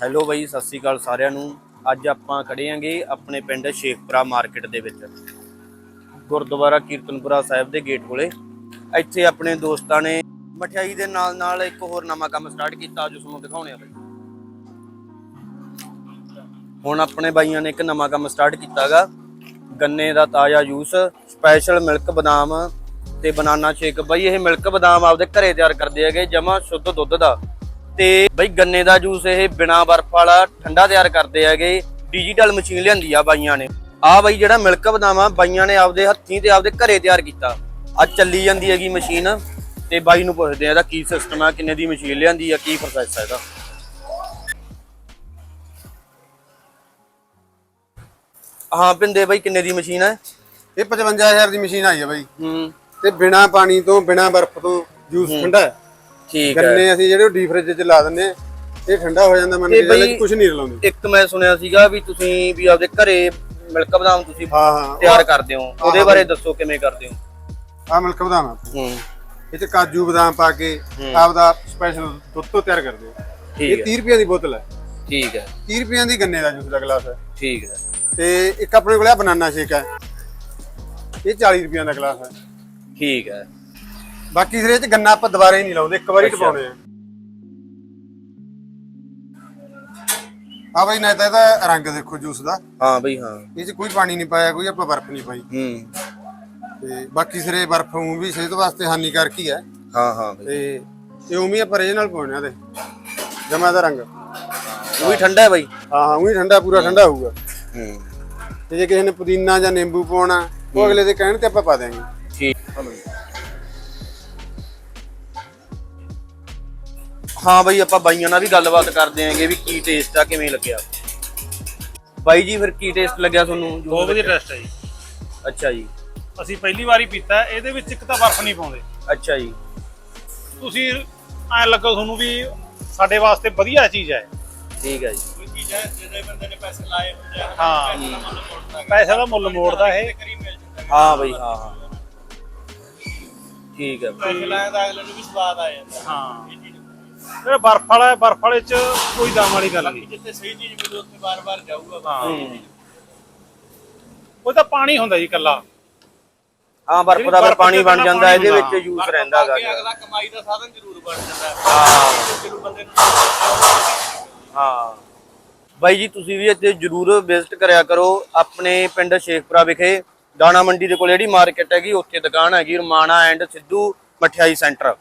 Hello ਬਾਈ, ਸਤਿ ਸ੍ਰੀ ਅਕਾਲ ਸਾਰਿਆਂ ਨੂੰ। ਅੱਜ ਆਪਾਂ ਖੜੇ ਆਂਗੇ ਆਪਣੇ ਪਿੰਡ ਸ਼ੇਖਪੁਰਾ ਮਾਰਕੀਟ ਦੇ ਵਿੱਚ। ਗੁਰਦੁਆਰਾ ਕੀਰਤਨਪੁਰਾ ਸਾਹਿਬ ਦੇ ਗੇਟ ਕੋਲੇ। ਇੱਥੇ ਆਪਣੇ ਦੋਸਤਾਂ ਨੇ ਮਠਿਆਈ ਦੇ ਨਾਲ ਨਾਲ ਇੱਕ ਹੋਰ ਨਵਾਂ ਕੰਮ ਸਟਾਰਟ ਕੀਤਾ ਜੋ ਤੁਹਾਨੂੰ ਦਿਖਾਉਣੇ ਆ ਬਾਈ। ਹੁਣ ਆਪਣੇ ਬਾਈਆਂ ਨੇ ਇੱਕ ਨਵਾਂ ਕੰਮ ਸਟਾਰਟ ਕੀਤਾਗਾ। ਗੰਨੇ ਦਾ ਤਾਜ਼ਾ ਜੂਸ ਸਪੈਸ਼ਲ ਮਿਲਕ ਬਦਾਮ ਤੇ ਬਨਾਨਾ ਸ਼ੇਕ। ਬਾਈ, ਇਹ ਮਿਲਕ ਬਦਾਮ ਆਪਦੇ ਘਰੇ ਤਿਆਰ ਕਰਦੇ ਹੈਗੇ, ਜਮਾ ਸ਼ੁੱਧ ਦੁੱਧ ਦਾ। ਤੇ ਬਈ ਗੰਨੇ ਦਾ ਜੂਸ ਇਹ ਬਿਨਾ ਬਰਫ ਵਾਲਾ ਠੰਡਾ ਤਿਆਰ ਕਰਦੇ ਹੈਗੇ ਡਿਜੀਟਲ ਮਸ਼ੀਨ ਲਿਆਂਦੀ ਆ ਬਾਈਆਂ ਨੇ। ਆ ਬਾਈ ਜਿਹੜਾ ਮਿਲਕ ਬਦਾਮ ਆ ਬਾਈਆਂ ਨੇ ਆਪਦੇ ਹੱਥੀਂ ਤੇ ਆਪਦੇ ਘਰੇ ਤਿਆਰ ਕੀਤਾ। ਅੱਜ ਚੱਲੀ ਜਾਂਦੀ ਹੈਗੀ ਮਸ਼ੀਨ ਤੇ ਬਾਈ ਨੂੰ ਪੁੱਛਦੇ ਆ ਇਹਦਾ ਕੀ ਸਿਸਟਮ ਆ ਕਿੰਨੇ ਦੀ ਮਸ਼ੀਨ ਲਿਆਂਦੀ ਆ ਕੀ ਪ੍ਰੋਸੈਸ ਆ ਇਹਦਾ। ਹਾਂ ਪਿੰਦੇ ਬਾਈ ਕਿੰਨੇ ਦੀ ਮਸ਼ੀਨ ਹੈ ਇਹ 55000 ਦੀ ਮਸ਼ੀਨ ਆਈ ਹੈ ਬਾਈ। ਹੂੰ। ਤੇ ਬਿਨਾ ਪਾਣੀ ਤੋਂ ਬਿਨਾ ਬਰਫ਼ ਤੋਂ ਜੂਸ ਠੰਡਾ ਹੈ। ਠੀਕ ਹੈ। ਗੰਨੇ ਅਸੀਂ ਜਿਹੜੇ ਡੀਪ ਫ੍ਰਿਜ 'ਚ ਲਾ ਦਿੰਨੇ ਆ ਇਹ ਠੰਡਾ ਹੋ ਜਾਂਦਾ ਮੰਨ ਤੇ ਕੇ ਚੱਲ ਬਈ- ਕੁਝ ਨਹੀਂ ਰਲਾਉਂਦੇ। ਇੱਕ ਮੈਂ ਸੁਣਿਆ ਸੀਗਾ ਵੀ ਤੁਸੀਂ ਵੀ ਆਪਦੇ ਘਰੇ ਮਿਲਕ ਬਦਾਮ ਤੁਸੀਂ ਹਾਂ ਹਾਂ ਤਿਆਰ ਕਰਦੇ ਹੋ। ਉਹਦੇ ਬਾਰੇ ਦੱਸੋ ਕਿਵੇਂ ਕਰਦੇ ਹੋ? ਆ ਮਿਲਕ ਬਦਾਮ ਹੂੰ। ਇਹ 'ਚ ਕਾਜੂ ਬਦਾਮ ਪਾ ਕੇ ਆਪਦਾ ਸਪੈਸ਼ਲ ਦੁੱਧ ਤੋਂ ਤਿਆਰ ਕਰਦੇ ਆ ਠੀਕ ਇਹ ਹੈ। 30 ਰੁਪਏ ਦੀ ਬੋਤਲ ਹੈ। ਠੀਕ ਹੈ। 30 ਰੁਪਏ ਦੀ ਗੰਨੇ ਦਾ ਜੂਸ ਦਾ ਗਲਾਸ ਹੈ। ਠੀਕ ਹੈ। ਤੇ ਇੱਕ ਆਪਣੇ ਕੋਲ ਆ ਬਨਾਨਾ ਸ਼ੇਕ ਹੈ। ਇਹ 40 ਰੁਪਏ ਦਾ ਗਲਾਸ ਹੈ। ਠੀਕ ਹੈ। ਬਾਕੀ ਸਿਰੇ 'ਚ ਗੰਨਾ ਆਪਾਂ ਦੁਬਾਰਾ ਹੀ ਨਹੀਂ ਲਾਉਂਦੇ ਇੱਕ ਵਾਰੀ ਟਪਾਉਣੇ ਆ। ਆ ਬਈ ਨਾ ਤਾਂ ਇਹਦਾ ਰੰਗ ਦੇਖੋ ਜੂਸ ਦਾ। ਹਾਂ ਬਈ ਹਾਂ। ਇਹ 'ਚ ਕੋਈ ਪਾਣੀ ਨਹੀਂ ਪਾਇਆ ਕੋਈ ਆਪਾਂ ਬਰਫ਼ ਨਹੀਂ ਪਾਈ। ਹੂੰ। ਤੇ ਬਾਕੀ ਸਿਰੇ ਬਰਫ਼ ਊਂ ਵੀ ਸਿਹਤ ਵਾਸਤੇ ਹਾਨੀਕਾਰਕ ਹੀ ਹੈ। ਹਾਂ ਹਾਂ ਬਈ। ਤੇ ਉਵੇਂ ਹੀ ਆਪਾਂ ਰੇਜ ਨਾਲ ਪਾਉਣੇ ਆ ਤੇ ਜਮਾ ਦਾ ਰੰਗ। ਉਹ ਵੀ ਠੰਡਾ ਹੈ ਬਈ। ਹਾਂ ਹਾਂ ਉਹੀ ਠੰਡਾ ਪੂਰਾ ਠੰਡਾ ਹੋਊਗਾ। ਹੂੰ। ਤੇ ਜੇ ਕਿਸੇ ਨੇ ਪੁਦੀਨਾ ਜਾਂ ਨਿੰਬੂ ਪਾਉਣਾ ਉਹ ਅਗਲੇ ਦੇ ਕਹਿਣ ਤੇ ਆਪਾਂ ਪਾ ਦਿਆਂਗੇ। ਠੀਕ। ਹਾਂ ਬਈ ਆਪਾਂ ਬਾਈਆਂ ਨਾਲ ਵੀ ਗੱਲਬਾਤ ਕਰਦੇ ਆਂਗੇ ਵੀ ਕੀ ਟੇਸਟ ਆ ਕਿਵੇਂ ਲੱਗਿਆ। ਬਾਈ ਜੀ ਫਿਰ ਕੀ ਟੇਸਟ ਲੱਗਿਆ ਤੁਹਾਨੂੰ? ਬਹੁਤ ਵਧੀਆ ਟੈਸਟ ਹੈ ਜੀ। ਅੱਛਾ ਜੀ। ਅਸੀਂ ਪਹਿਲੀ ਵਾਰੀ ਪੀਤਾ। ਇਹਦੇ ਵਿੱਚ ਇੱਕ ਤਾਂ ਬਰਫ਼ ਨਹੀਂ ਪਾਉਂਦੇ। ਅੱਛਾ ਜੀ। ਤੁਸੀਂ ਐ ਲੱਗੋ ਤੁਹਾਨੂੰ ਵੀ ਸਾਡੇ ਵਾਸਤੇ ਵਧੀਆ ਚੀਜ਼ ਹੈ ਠੀਕ ਹੈ ਜੀ। ਕੋਈ ਚੀਜ਼ ਹੈ ਬੰਦੇ ਨੇ ਪੈਸੇ ਲਾਏ ਹੁੰਦੇ ਆ ਹਾਂ। ਪੈਸੇ ਦਾ ਮੁੱਲ ਮੋੜਦਾ ਇਹ। ਹਾਂ ਬਈ ਹਾਂ ਹਾਂ। ਠੀਕ ਹੈ। ਪੈਸੇ ਲਾਏ ਤਾਂ ਅਗਲੇ ਨੂੰ ਵੀ ਸਵਾਦ ਆ ਜਾਂਦਾ। ਹਾਂ। ਜਿਹੜਾ ਬਰਫ਼ ਵਾਲਾ ਹੈ ਬਰਫ਼ ਵਾਲੇ ਚ ਕੋਈ ਦਾਮ ਵਾਲੀ ਗੱਲ ਨਹੀਂ। ਜਿੱਥੇ ਸਹੀ ਚੀਜ਼ ਮਿਲੇ ਉੱਥੇ ਵਾਰ-ਵਾਰ ਜਾਊਗਾ ਹਾਂ। ਉਹ ਤਾਂ ਪਾਣੀ ਹੁੰਦਾ ਜੀ ਕੱਲਾ ਹਾਂ ਬਰਫ਼ ਦਾ ਫਿਰ ਪਾਣੀ ਬਣ ਜਾਂਦਾ ਇਹਦੇ ਵਿੱਚ ਯੂਜ਼ ਰਹਿੰਦਾ ਹੈਗਾ ਅਗਲਾ ਕਮਾਈ ਦਾ ਸਾਧਨ ਜ਼ਰੂਰ ਬਣ ਜਾਂਦਾ। ਹਾਂ। ਜਿਹਨੂੰ ਬੰਦੇ ਨੂੰ ਹਾਂ। ਬਾਈ ਜੀ ਤੁਸੀਂ ਵੀ ਇੱਥੇ ਜਰੂਰ ਵਿਜ਼ਿਟ ਕਰਿਆ ਕਰੋ ਆਪਣੇ ਪਿੰਡ ਸ਼ੇਖਪੁਰਾ ਵਿਖੇ। ਦਾਣਾ ਮੰਡੀ ਦੇ ਕੋਲ ਜਿਹੜੀ ਮਾਰਕੀਟ ਹੈਗੀ ਉੱਥੇ ਦੁਕਾਨ ਹੈਗੀ ਰਮਾਣਾ ਐਂਡ ਸਿੱਧੂ ਮਠਿਆਈ ਸੈਂਟਰ